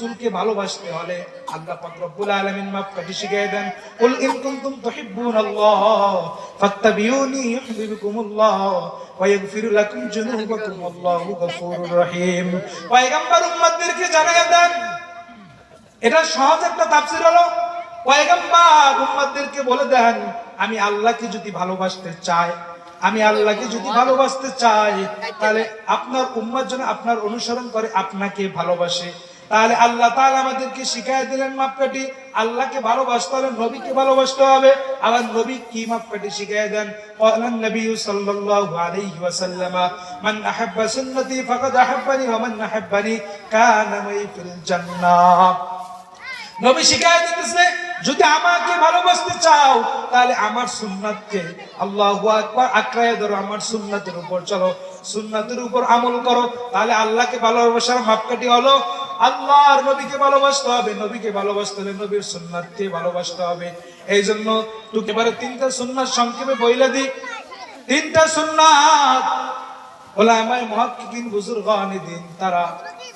রাসূলকে ভালোবাসতে হলে আল্লাহ পাক রব্বুল আলামিন মাপকাঠি শিখিয়ে দেন। কুল ইন কুনতুম তুহিব্বুনাল্লাহ, ফাত্তাবিউনি ইউহিব্বুকুমুল্লাহ, ওয়া লাকুম আল্লাহু গফুরুর রহিম। পয়গম্বর উম্মতদেরকে জানিয়ে দেন, এটা সহজ একটা তাফসীর হলো। পয়গম্বর উম্মতদেরকে বলে দেন, আমি আল্লাহকে যদি ভালোবাসতে চাই, আমি আল্লাহকে যদি ভালোবাসতে চাই, তাহলে আপনার উম্মার জন্য আপনার অনুসরণ করে আপনাকে ভালোবাসে। তাহলে আল্লাহ তাআলা আমাদেরকে শিখাই দিলেন মাপকাঠি আল্লাহকে ভালোবাসতে হলে নবীকে ভালোবাসতে হবে আবার নবী কি মাপকাঠি শিখাই দেন قال النبي صلى الله عليه وسلم من احب سنتي فقد احبني ومن احبني كان معي في الجنه নবী শিখায় দিতেছে যদি আমাকে ভালোবাসতে চাও তাহলে আমার সুন্নাতকে আল্লাহু আকবার আঁকড়ায় ধরো আমার সুন্নাতের উপর চলো সুন্নাতের উপর আমল করো তাহলে আল্লাহকে ভালোবাসার মাপকাঠি হলো আল্লাহর নবীকে ভালোবাসতে হবে, নবীকে ভালোবাসতে হবে নবীর সুন্নাতকে ভালোবাসতে হবে। এই জন্য তুই এবারে তিনটা সুন্নাত সংক্ষেপে বইলে দি তিনটা সুন্নাত ওলামায়ে দিন তারা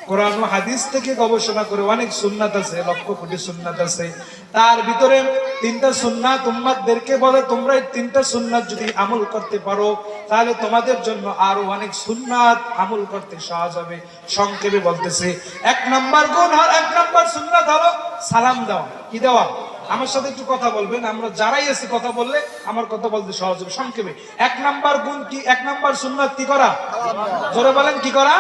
কোরআন হাদিস থেকে গবেষণা করে অনেক সুন্নাত আছে, লক্ষ কোটি সুন্নাত আছে। তার ভিতরে তিনটা সুন্নাত উম্মাদদেরকে বলে, তোমরা এই তিনটা সুন্নাত যদি আমল করতে পারো, তাহলে তোমাদের জন্য আরও অনেক সুন্নাত আমল করতে সহজ হবে। সংক্ষেপে বলতেছে, এক নাম্বার গুণ আর এক নাম্বার সুন্নাত হলো সালাম দেওয়া। কি দেওয়া? আমার সাথে একটু কথা বলবেন, আমরা যারাই এসে কথা বললে আমার কথা বলতে সহজ হবে। সংক্ষেপে, এক নাম্বার গুণ কি? এক নাম্বার সুন্নাত কি করা? জোরে বলেন, কি করা?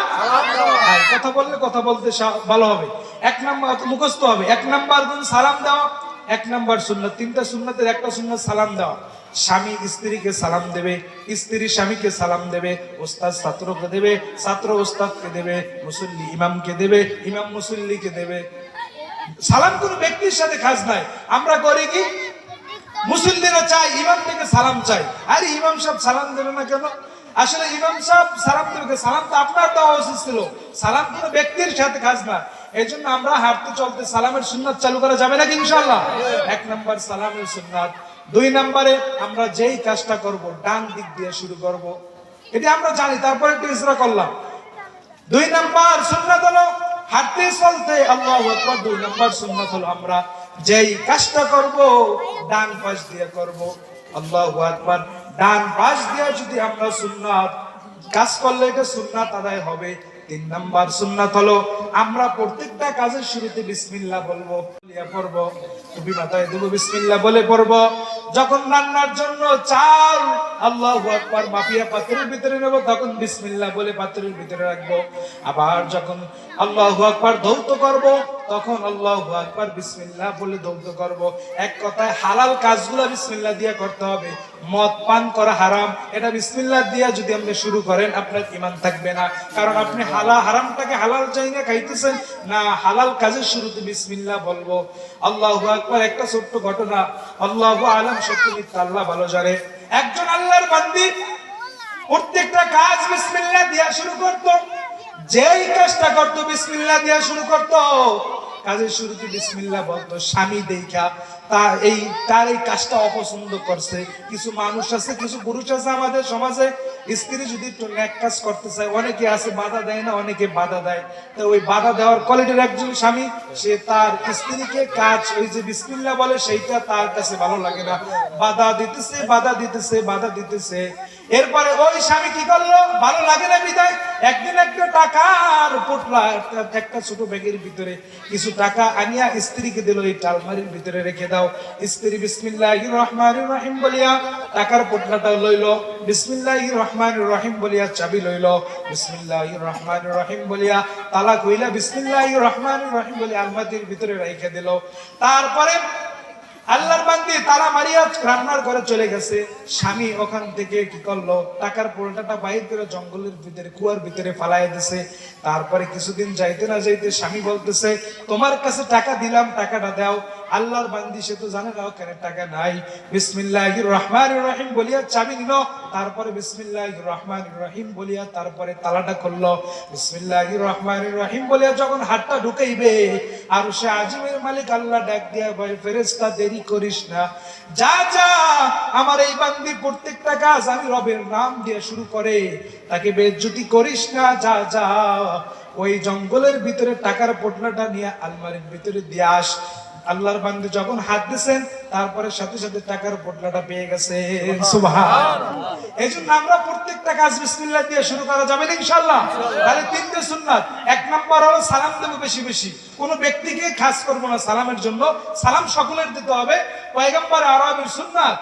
কথা বললে কথা বলতে ভালো হবে। এক নাম্বার মুখস্থ হবে। এক নাম্বার গুণ সালাম দেওয়া এক নাম্বার সুন্নাত, তিনটা সুন্নাতের একটা সুন্নাত সালাম দেওয়া স্বামী স্ত্রীকে সালাম দেবে, স্ত্রী স্বামীকে সালাম দেবে, ওস্তাদ ছাত্রকে দেবে, ছাত্র ওস্তাদকে দেবে, মুসল্লি ইমামকে দেবে, ইমাম মুসল্লিকে দেবে। সালাম কোন ব্যক্তির সাথে খাস নাই। আমরা করি কি? মুসল্লিরা চাই ইমাম থেকে সালাম চাই আরে ইমাম সাহেব সালাম দেবে না কেন? আসলে ইমাম সাহেব সালাম দেবে, সালাম তো আপনার দেওয়া উচিত ছিল। সালাম কোনো ব্যক্তির সাথে খাস না। এই জন্য আমরা হাঁটতে চলতে সালামের সুন্নাত চালু করা যাবে নাকি ইনশাল্লাহ এক নম্বর সালামের সুন্নাত। দুই নম্বরে আমরা যেই কাজটা করব, ডান দিক দিয়ে শুরু করব। এটা আমরা জানি, তারপরে একটু ইসরা করলাম। দুই নাম্বার সুন্নাত হলো হাঁটতে চলতে আল্লাহ দুই নাম্বার সুন্নাত হলো আমরা যেই কাজটা করব, ডান পাশ দিয়ে করব। আল্লাহ আকবার, ডান পাশ দিয়ে যদি আমরা সুন্নাত, কাজ করলে এটা সুন্নাত আদায় হবে। তিন নাম্বার সুন্নাত হলো আমরা প্রত্যেকটা কাজের শুরুতে বিসমিল্লাহ বলব পড়ব টুপি মাথায় দেবো বিসমিল্লা বলে পড়ব। যখন রান্নার জন্য চাল, আল্লাহ আকবার, মাফিয়া পাত্রের ভিতরে নেব, তখন বিসমিল্লা বলে পাত্রের ভিতরে রাখব। আবার যখন আল্লাহ আকবার ধৌত করব তখন আল্লাহ আকবার বিসমিল্লাহ বলে ধৌত করব। এক কথায় হালাল কাজগুলো বিসমিল্লাহ দিয়ে করতে হবে। মদ, পান করা হারাম, এটা বিসমিল্লাহ দিয়া যদি আপনি শুরু করেন, আপনার ইমান থাকবে না। কারণ আপনি হালা হারামটাকে হালাল চাই না খাইতেছেন। না, হালাল কাজের শুরুতে বিসমিল্লাহ বলব। আল্লাহ আকবার, একটা ছোট্ট ঘটনা। আল্লাহ আলম সত্য মিথ্যা, আল্লাহ ভালো জানে। একজন আল্লাহর বান্দি প্রত্যেকটা কাজ বিসমিল্লাহ দিয়া শুরু করতো। যেই কাজটা করতো, বিসমিল্লাহ দিয়া শুরু করতো। কাজের শুরুতে বিসমিল্লা বলতো স্বামী দেখা, তা এই, তার এই কাজটা অপছন্দ করছে। কিছু মানুষ আছে, কিছু পুরুষ আছে আমাদের সমাজে। স্ত্রী যদি একটু এক কাজ করতে চায়, অনেকে আছে বাধা দেয় না, অনেকে বাধা দেয়। তো ওই বাধা দেওয়ার কোয়ালিটির একজন স্বামী সে তার স্ত্রীকে কাজ, ওই যে বিসমিল্লাহ বলে, সেইটা তার কাছে ভালো লাগে না। বাধা দিতেছে বাধা দিতেছে বাধা দিতেছে। এরপরে ওই স্বামী কি করল? ভালো লাগে না বিদায়? একদিন একটা টাকার পোটলা, একটা ছোট ব্যাগের ভিতরে কিছু টাকা আনিয়া স্ত্রীকে দিল, এই টালমারির ভিতরে রেখে দাও। স্ত্রী বিসমিল্লাহ রহমান রহিম বলিয়া টাকার পোটলাটা লইল। বিসমিল্লাহ রহমান রহিম বলিয়া চাবি লইল। বিসমিল্লাহ রহমান রহিম বলিয়া তালা কইলা বিসমিল্লাহ রহমান রহিম বলিয়া আলমাতির ভিতরে রেখে দিল। তারপরে আল্লাহর বান্দি তালা মারিয়া রান্নার ঘরে চলে গেছে। স্বামী ওখান থেকে কি করল? টাকার পোলটাটা বাইর করে জঙ্গলের ভিতরে, কুয়ার ভিতরে ফালাই দিছে। তারপরে কিছুদিন যাইতে না যাইতে স্বামী বলতেছে, তোমার কাছে টাকা দিলাম, টাকাটা দাও। আল্লাহর বান্দি, সে তো জানে না ওখানে টাকা নাই। বিসমিল্লাহ রহমান রহিম বলিয়া চাবি নিল তারপরে বিসমিল্লাহ রহমান রহিম বলিয়া তারপরে তালাটা করল বিসমিল্লাহ রহমান রহিম বলিয়া যখন হাতটা ঢুকাইবে, আর সে আজিমের মালিক আল্লাহ ডাক দিয়া ভাই ফেরেস্তা দেরি করিস না। যা যা, আমার এই বান্দির প্রত্যেকটা কাজ আমি রবের নাম দিয়ে শুরু করে। তাকে বেজ্জুতি করিস না, যা যা। ওই জঙ্গলের ভিতরে টাকার পোটলাটা নিয়ে আলমারির ভিতরে দিয়ে আস। আল্লাহর বান্দে যখন হাত দিয়েছেন তারপরে সাথে সাথে টাকার পোটলাটা পেয়ে গেছে। এই জন্য আমরা প্রত্যেকটা কাজ বিসমিল্লাহ দিয়ে শুরু করা যাবে না ইনশাআল্লাহ। তাহলে তিনটে সুন্নাত। এক নাম্বার হলো সালাম দেবো বেশি বেশি। কোন ব্যক্তিকে খাস করব না সালামের জন্য। সালাম সকলের দিতে হবে। পয়গম্বর আরবের সুন্নাত।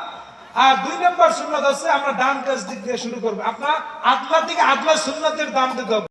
আর দুই নম্বর সুন্নাত হচ্ছে আমরা ডান কাজ দিক দিয়ে শুরু করব। আপনার আদলা থেকে আদলা সুন্নাতের দাম দিতে হবে।